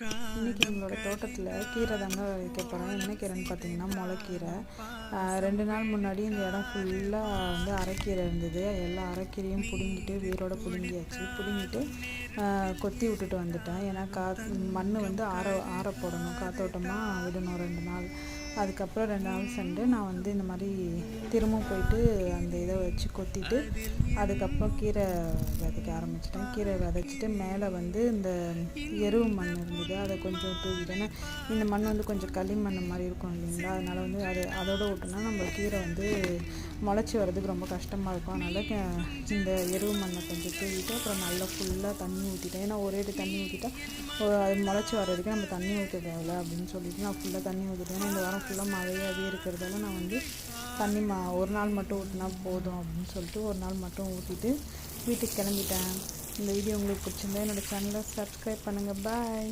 இன்றைக்கி எங்களோட தோட்டத்தில் கீரை தாங்க வைக்க போகிறோம் என்ன கீரைன்னு பார்த்தீங்கன்னா முளைக்கீரை. ரெண்டு நாள் முன்னாடி இந்த இடம் ஃபுல்லாக வந்து அரைக்கீரை இருந்தது. எல்லா அரைக்கீரையும் பிடுங்கிட்டு வேரோட பிடுங்கியாச்சு. பிடுங்கிட்டு கொத்தி விட்டுட்டு வந்துட்டேன். ஏன்னா கா மண் வந்து ஆற ஆற போடணும். காத்தோட்டமாக விடணும் ரெண்டு நாள். அதுக்கப்புறம் ரெண்டு நாள் சென்று நான் வந்து இந்த மாதிரி திரும்ப போயிட்டு அந்த இதை வச்சு கொத்திட்டு அதுக்கப்புறம் கீரை விதைக்க ஆரம்பிச்சிட்டேன். கீரை விதைச்சிட்டு மேலே வந்து இந்த எருவு மண் இருந்தது. அதை கொஞ்சம் தூக்கிட்டேன்னா இந்த மண் வந்து கொஞ்சம் களிமண் மாதிரி இருக்கும் இல்லைங்களா? அதனால் வந்து அது அதோட விட்டோம்னா நம்ம கீரை வந்து முளைச்சி வர்றதுக்கு ரொம்ப கஷ்டமாக இருக்கும். அதனால் இந்த எருவு மண்ணை கொஞ்சம் தூவிட்டு அப்புறம் நல்லா ஃபுல்லாக தண்ணி ஊற்றிட்டேன் ஏன்னா ஒரே தண்ணி ஊற்றிட்டா அது முளைச்சி வர்றதுக்கு நம்ம தண்ணி ஊற்ற தேவையில்ல அப்படின்னு சொல்லிட்டு நான் ஃபுல்லாக தண்ணி ஊற்றிட்டேன் இந்த வாரம் ஃபுல்லாக மழையாகவே இருக்கிறதால நான் வந்து தண்ணி மா ஒரு நாள் மட்டும் ஊற்றினா போதும் அப்படின்னு சொல்லிட்டு ஒரு நாள் மட்டும் ஊற்றிட்டு வீட்டுக்கு கிளம்பிட்டேன். இந்த வீடியோ உங்களுக்கு பிடிச்சிருந்தா என்னோடய சேனலை சப்ஸ்கிரைப் பண்ணுங்கள் பாய்